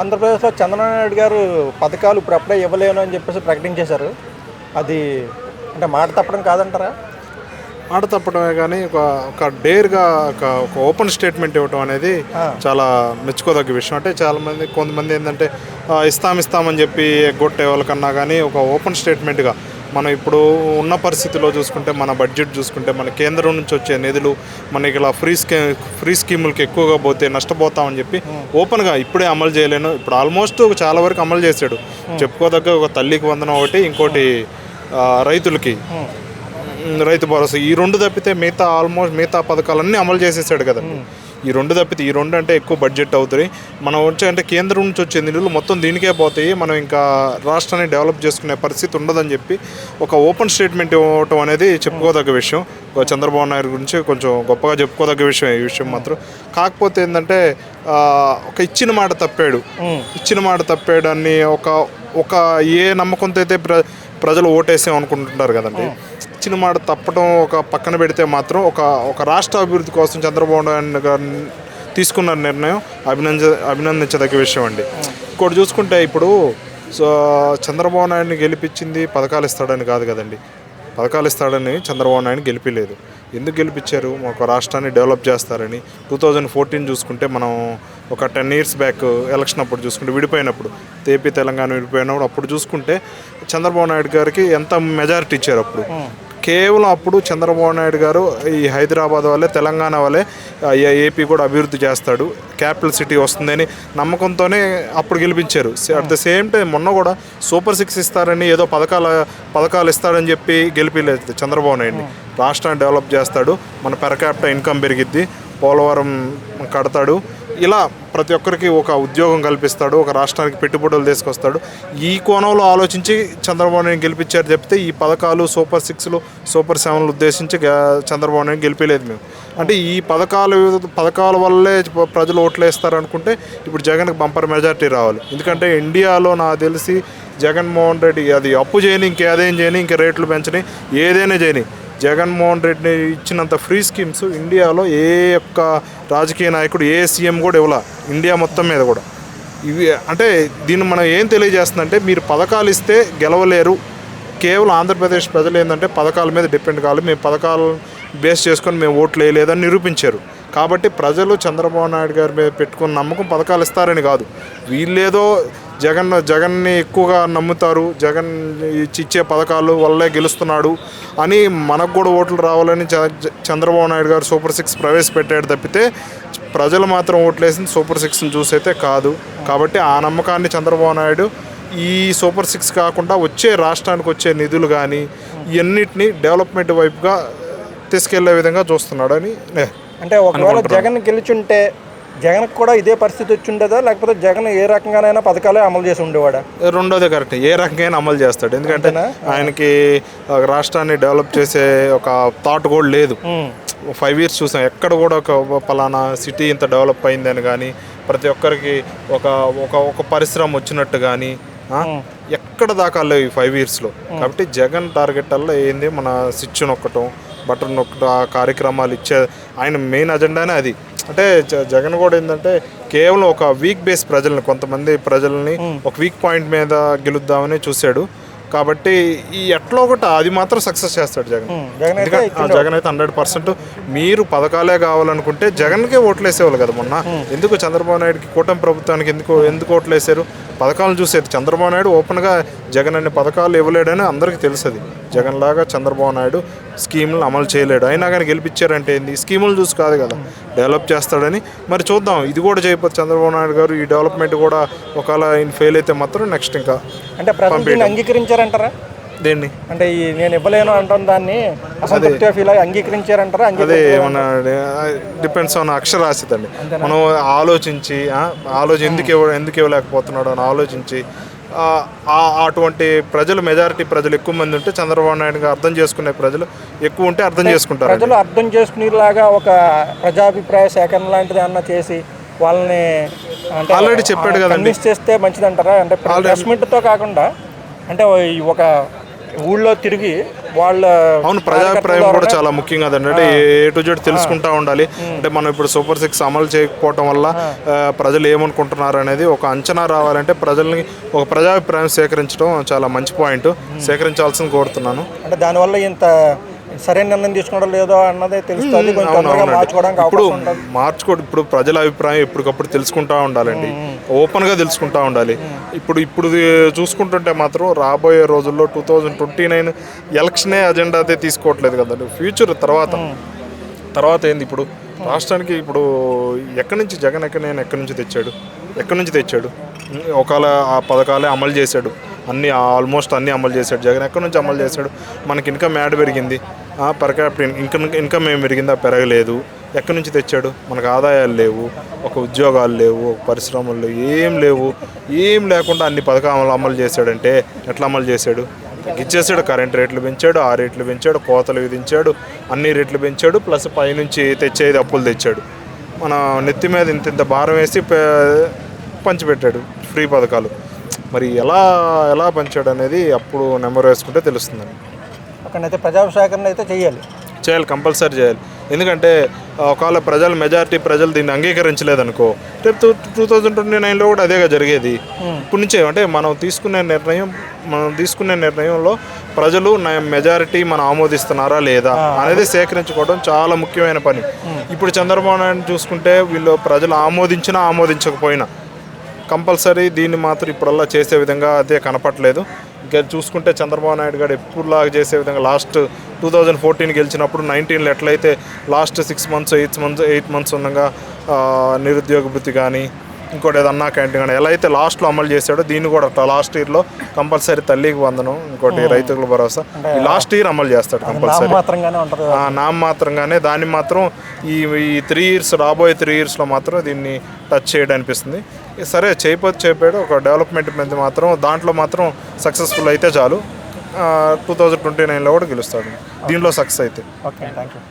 ఆంధ్రప్రదేశ్లో చంద్రబాబు నాయుడు గారు పథకాలు ఇప్పుడు అప్పుడే ఇవ్వలేను అని చెప్పేసి ప్రకటించేశారు. అది అంటే మాట తప్పడం కాదంటారా? మాట తప్పడమే కానీ ఒక ఒక డేర్గా ఒక ఒక ఓపెన్ స్టేట్మెంట్ ఇవ్వటం అనేది చాలా మెచ్చుకోదగ్గ విషయం. అంటే చాలా మంది కొంతమంది ఏంటంటే ఇస్తాం ఇస్తామని చెప్పి ఎగ్గొట్టే వాళ్ళకన్నా కానీ ఒక ఓపెన్ స్టేట్మెంట్గా మనం ఇప్పుడు ఉన్న పరిస్థితిలో చూసుకుంటే మన బడ్జెట్ చూసుకుంటే మన కేంద్రం నుంచి వచ్చే నిధులు మనకి ఇలా ఫ్రీ స్కీ ఫ్రీ స్కీములకి ఎక్కువగా పోతే నష్టపోతామని చెప్పి ఓపెన్గా ఇప్పుడే అమలు చేయలేను. ఇప్పుడు ఆల్మోస్ట్ చాలా వరకు అమలు చేశాడు. చెప్పుకోదగ్గ ఒక తల్లికి వందనం ఒకటి ఇంకోటి రైతులకి. రైతు భరోసా. ఈ రెండు తప్పితే మిగతా ఆల్మోస్ట్ మిగతా పథకాలన్నీ అమలు చేసేసాడు కదండి. ఈ రెండు తప్పితే ఈ రెండు అంటే ఎక్కువ బడ్జెట్ అవుతాయి. మనం వచ్చే అంటే కేంద్రం నుంచి వచ్చే నిధులు మొత్తం దీనికే పోతాయి. మనం ఇంకా రాష్ట్రాన్ని డెవలప్ చేసుకునే పరిస్థితి ఉండదని చెప్పి ఒక ఓపెన్ స్టేట్మెంట్ ఇవ్వటం అనేది చెప్పుకోదగ్గ విషయం. చంద్రబాబు నాయుడు గురించి కొంచెం గొప్పగా చెప్పుకోదగ్గ విషయం ఈ విషయం మాత్రం. కాకపోతే ఏంటంటే ఒక ఇచ్చిన మాట తప్పాడు. ఇచ్చిన మాట తప్పాడు అని ఒక ఒక ఏ నమ్మకంతో అయితే ప్ర ప్రజలు ఓటేసాం అనుకుంటుంటారు కదండి. ఇచ్చిన మాట తప్పడం ఒక పక్కన పెడితే మాత్రం ఒక ఒక రాష్ట్ర అభివృద్ధి కోసం చంద్రబాబు నాయుడు గారు తీసుకున్న నిర్ణయం అభినంద అభినందించదగ్గ విషయం అండి. ఇంకోటి చూసుకుంటే ఇప్పుడు సో చంద్రబాబు నాయుడిని గెలిపించింది పథకాలు ఇస్తాడని కాదు కదండి. పథకాలు ఇస్తాడని చంద్రబాబు నాయుడు గెలిపిలేదు. ఎందుకు గెలిపించారు? ఒక రాష్ట్రాన్ని డెవలప్ చేస్తారని. టూ థౌజండ్ ఫోర్టీన్ చూసుకుంటే మనం ఒక టెన్ ఇయర్స్ బ్యాక్ ఎలక్షన్ అప్పుడు చూసుకుంటే విడిపోయినప్పుడు ఏపీ తెలంగాణ విడిపోయినప్పుడు అప్పుడు చూసుకుంటే చంద్రబాబు నాయుడు గారికి ఎంత మెజారిటీ ఇచ్చారు అప్పుడు. కేవలం అప్పుడు చంద్రబాబు నాయుడు గారు ఈ హైదరాబాద్ వల్లే తెలంగాణ వల్లే ఏ- ఏపీ కూడా అభివృద్ధి చేస్తాడు. క్యాపిటల్ సిటీ వస్తుందని నమ్మకంతోనే అప్పుడు గెలిపించారు. అట్ ద సేమ్ టైం మొన్న కూడా సూపర్ సిక్స్ ఇస్తారని ఏదో పథకాల పథకాలు ఇస్తాడని చెప్పి గెలిపిలేదు చంద్రబాబు నాయుడిని. రాష్ట్రాన్ని డెవలప్ చేస్తాడు. మన పెరకాప్ట ఇన్కమ్ పెరిగిద్ది. పోలవరం కడతాడు. ఇలా ప్రతి ఒక్కరికి ఒక ఉద్యోగం కల్పిస్తాడు ఒక రాష్ట్రానికి పెట్టుబడులు తీసుకొస్తాడు. ఈ కోణంలో ఆలోచించి చంద్రబాబు నాయుడు గెలిపించారు చెప్తే ఈ పథకాలు సూపర్ సిక్స్లు సూపర్ సెవెన్లు ఉద్దేశించి చంద్రబాబు నాయుడు గెలిపలేదు మేము. అంటే ఈ పథకాలు పథకాల వల్లే ప్రజలు ఓట్లు వేస్తారు అనుకుంటే ఇప్పుడు జగన్కి బంపర్ మెజార్టీ రావాలి. ఎందుకంటే ఇండియాలో నాకు తెలిసి జగన్మోహన్ రెడ్డి అది అప్పు చేయని ఇంకేదేం చేయని ఇంక రేట్లు పెంచని ఏదైనా చేయని జగన్మోహన్ రెడ్డి ఇచ్చినంత ఫ్రీ స్కీమ్స్ ఇండియాలో ఏ యొక్క రాజకీయ నాయకుడు ఏ సీఎం కూడా ఇవ్వాల. ఇండియా మొత్తం మీద కూడా. ఇవి అంటే దీన్ని మనం ఏం తెలియజేస్తుందంటే మీరు పథకాలు ఇస్తే గెలవలేరు. కేవలం ఆంధ్రప్రదేశ్ ప్రజలు ఏంటంటే పథకాల మీద డిపెండ్ కావాలి. మేము పథకాలు బేస్ చేసుకొని మేము ఓట్లు వేయలేదని నిరూపించారు. కాబట్టి ప్రజలు చంద్రబాబు నాయుడు గారి మీద పెట్టుకున్న నమ్మకం పథకాలు ఇస్తారని కాదు. వీళ్ళేదో జగన్ జగన్ని ఎక్కువగా నమ్ముతారు. జగన్ ఇచ్చి ఇచ్చే పథకాలు వల్లే గెలుస్తున్నాడు. అని మనకు కూడా ఓట్లు రావాలని చంద్రబాబు నాయుడు గారు సూపర్ సిక్స్ ప్రవేశపెట్టాడు తప్పితే ప్రజలు మాత్రం ఓట్లేసింది సూపర్ సిక్స్ని చూసైతే కాదు. కాబట్టి ఆ నమ్మకాన్ని చంద్రబాబు నాయుడు ఈ సూపర్ సిక్స్ కాకుండా వచ్చే రాష్ట్రానికి వచ్చే నిధులు కానీ ఇవన్నిటిని డెవలప్మెంట్ వైపుగా తీసుకెళ్ళే విధంగా చూస్తున్నాడని నే- అంటే ఒకవేళ జగన్ గెలిచుంటే జగన్ కూడా ఇదే పరిస్థితి వచ్చి ఉండేదా లేకపోతే జగన్ ఏ రకంగానైనా పథకాలే అమలు చేసి ఉండేవాడా? రెండోది కరెక్ట్. ఏ రకంగా అమలు చేస్తాడు. ఎందుకంటే ఆయనకి రాష్ట్రాన్ని డెవలప్ చేసే ఒక థాట్ కూడా లేదు. ఫైవ్ ఇయర్స్ చూసాం. ఎక్కడ కూడా ఒక పలానా సిటీ ఇంత డెవలప్ అయిందని కానీ ప్రతి ఒక్కరికి ఒక ఒక ఒక పరిశ్రమ వచ్చినట్టు కానీ ఎక్కడ దాకా లేవు ఈ ఫైవ్ ఇయర్స్లో. కాబట్టి జగన్ టార్గెట్ వల్ల ఏంది? మన స్విచ్ నొక్కటం బటన్ నొక్కటం ఆ కార్యక్రమాలు ఇచ్చే ఆయన మెయిన్ అజెండానే అది. అంటే జ- జగన్ కూడా ఏంటంటే కేవలం ఒక వీక్ బేస్ ప్రజల్ని కొంతమంది ప్రజల్ని ఒక వీక్ పాయింట్ మీద గెలుద్దామని చూశాడు. కాబట్టి ఈ ఎట్లా ఒకటి అది మాత్రం సక్సెస్ చేస్తాడు జగన్. జగన్ అయితే హండ్రెడ్ పర్సెంట్ మీరు పథకాలే కావాలనుకుంటే జగన్కే ఓట్లు వేసేవాళ్ళు కదా మొన్న. ఎందుకు చంద్రబాబు నాయుడుకి కూటమి ప్రభుత్వానికి ఎందుకు ఎందుకు ఓట్లు వేసారు పథకాలను చూసేది చంద్రబాబు నాయుడు ఓపెన్గా జగన్ అనే పథకాలు ఇవ్వలేడని అందరికీ తెలుసది. జగన్ లాగా చంద్రబాబు నాయుడు స్కీములు అమలు చేయలేడు. అయినా కానీ గెలిపించారంటే ఏంది? స్కీములు చూసి కాదు కదా. డెవలప్ చేస్తాడని. మరి చూద్దాం. ఇది కూడా చేయకపోతే చంద్రబాబు నాయుడు గారు ఈ డెవలప్మెంట్ కూడా ఒకవేళ ఆయన ఫెయిల్ అయితే మాత్రం నెక్స్ట్ ఇంకా అంటే అంగీకరించారంటారా? దేన్ని? అంటే ఈ నేను ఇవ్వలేను అంటాం దాన్ని అసంతృప్తిగా ఫీల్ అయ్యి అంగీకరించారంటారా? అదే? మన డిపెండ్స్ ఆన్ అక్షరాస్యత అండి. మనం ఆలోచించి ఆ, ఆలోచి ఎందుకు ఇవ్వ ఎందుకు ఇవ్వలేకపోతున్నాడు అని ఆలోచించి అటువంటి ప్రజలు మెజారిటీ ప్రజలు ఎక్కువ మంది ఉంటే చంద్రబాబు నాయుడు గారు అర్థం చేసుకునే ప్రజలు ఎక్కువ ఉంటే అర్థం చేసుకుంటారు ప్రజలు అర్థం చేసుకునేలాగా ఒక ప్రజాభిప్రాయ సేకరణ లాంటిది అన్న చేసి వాళ్ళని Already చెప్పాడు కదండి. చేస్తే మంచిదంటారా? అంటే ప్రెస్ మీట్తో కాకుండా అంటే ఒక ఊళ్ళో తిరిగి వాళ్ళ అవును ప్రజాభిప్రాయం కూడా చాలా ముఖ్యం కదండి అంటే ఏ టు జెడ్ తెలుసుకుంటా ఉండాలి. అంటే మనం ఇప్పుడు సూపర్ సిక్స్ అమలు చేయకపోవటం వల్ల ప్రజలు ఏమనుకుంటున్నారు అనేది ఒక అంచనా రావాలంటే ప్రజల్ని ఒక ప్రజాభిప్రాయం సేకరించడం చాలా మంచి పాయింట్. సేకరించాల్సింది కోరుతున్నాను. అంటే దానివల్ల ఇంత సరైన నిర్ణయం తీసుకోవడం లేదో అన్నదే తెలుస్తుంది. కొంచెం తొందరగా. మార్చుకోవడానికి ఇప్పుడు అవకాశం ఉంటుంది. మార్చుకో ఇప్పుడు ప్రజల అభిప్రాయం ఎప్పటికప్పుడు తెలుసుకుంటా ఉండాలండి. ఓపెన్గా తెలుసుకుంటా ఉండాలి. ఇప్పుడు ఇప్పుడు చూసుకుంటుంటే మాత్రం రాబోయే రోజుల్లో టూ థౌజండ్ ట్వంటీ నైన్ ఎలక్షనే అజెండా అయితే తీసుకోవట్లేదు కదండి. ఫ్యూచర్ తర్వాత. తర్వాత ఏంది ఇప్పుడు? రాష్ట్రానికి ఇప్పుడు ఎక్కడి నుంచి జగన్ ఎక్కడ నేను ఎక్కడి నుంచి తెచ్చాడు? ఎక్కడి నుంచి తెచ్చాడు? ఒకవేళ ఆ పథకాలే అమలు చేశాడు. అన్ని ఆల్మోస్ట్ అన్ని అమలు చేశాడు. జగన్ ఎక్కడి నుంచి అమలు చేశాడు? మనకి ఇన్కమ్ యాడ్ పెరిగింది. పర్ క్యాపిటల్ ఇన్కమ్ ఇన్కమ్ ఏం పెరిగిందా? పెరగలేదు. ఎక్కడి నుంచి తెచ్చాడు? మనకు ఆదాయాలు లేవు. ఒక ఉద్యోగాలు లేవు ఒక పరిశ్రమలు లేవు ఏం లేవు. ఏం లేకుండా అన్ని పథకాలు అమలు చేశాడంటే ఎట్లా అమలు చేశాడు? ఇచ్చేసాడు కరెంట్ రేట్లు పెంచాడు ఆ రేట్లు పెంచాడు కోతలు విధించాడు అన్ని రేట్లు పెంచాడు ప్లస్ పైనుంచి తెచ్చేది అప్పులు తెచ్చాడు. మన నెత్తి మీద ఇంత ఇంత భారం వేసి పంచిపెట్టాడు. ఫ్రీ పథకాలు. మరి ఎలా ఎలా పంచాడు అనేది అప్పుడు నెంబర్ వేసుకుంటే తెలుస్తుందండి. అక్కడైతే ప్రజా సేకరణ అయితే చేయాలి. చేయాలి కంపల్సరీ చేయాలి. ఎందుకంటే ఒకవేళ ప్రజలు మెజారిటీ ప్రజలు దీన్ని అంగీకరించలేదనుకో రేపు టూ టూ థౌజండ్ ట్వంటీ నైన్లో కూడా అదేగా జరిగేది. ఇప్పటి నుంచే అంటే మనం తీసుకునే నిర్ణయం మనం తీసుకునే నిర్ణయంలో ప్రజలు మెజారిటీ మనం ఆమోదిస్తున్నారా లేదా అనేది సేకరించుకోవడం చాలా ముఖ్యమైన పని. ఇప్పుడు చంద్రబాబు నాయుడు చూసుకుంటే వీళ్ళు ప్రజలు ఆమోదించినా ఆమోదించకపోయినా కంపల్సరీ దీన్ని మాత్రం ఇప్పుడల్లా చేసే విధంగా అదే కనపట్లేదు ఇంకా చూసుకుంటే చంద్రబాబు నాయుడు గారు ఎప్పుడులాగా చేసే విధంగా లాస్ట్ టూ థౌజండ్ ఫోర్టీన్ గెలిచినప్పుడు నైన్టీన్లో ఎట్లయితే last six months eight months eight months ఉండగా నిరుద్యోగ భృతి కానీ ఇంకోటి ఏదో అన్నా క్యాంటీన్ కానీ ఎలా అయితే లాస్ట్లో అమలు చేశాడో దీన్ని కూడా లాస్ట్ ఇయర్లో కంపల్సరీ తల్లికి వందనం ఇంకోటి రైతుల భరోసా. ఈ లాస్ట్ ఇయర్ అమలు చేస్తాడు కంపల్సరీ మాత్రంగానే ఉంటుంది ఆ నామ మాత్రంగానే దాన్ని మాత్రం ఈ ఈ త్రీ ఇయర్స్ రాబోయే త్రీ ఇయర్స్లో మాత్రం దీన్ని టచ్ చేయడం అనిపిస్తుంది. సరే చేయపోతే చెప్పాడు ఒక డెవలప్మెంట్ మీద మాత్రం దాంట్లో మాత్రం సక్సెస్ఫుల్ అయితే చాలు. టూ థౌజండ్ ట్వంటీ నైన్లో కూడా గెలుస్తాడు. దీంట్లో సక్సెస్ అయితే. Okay thank you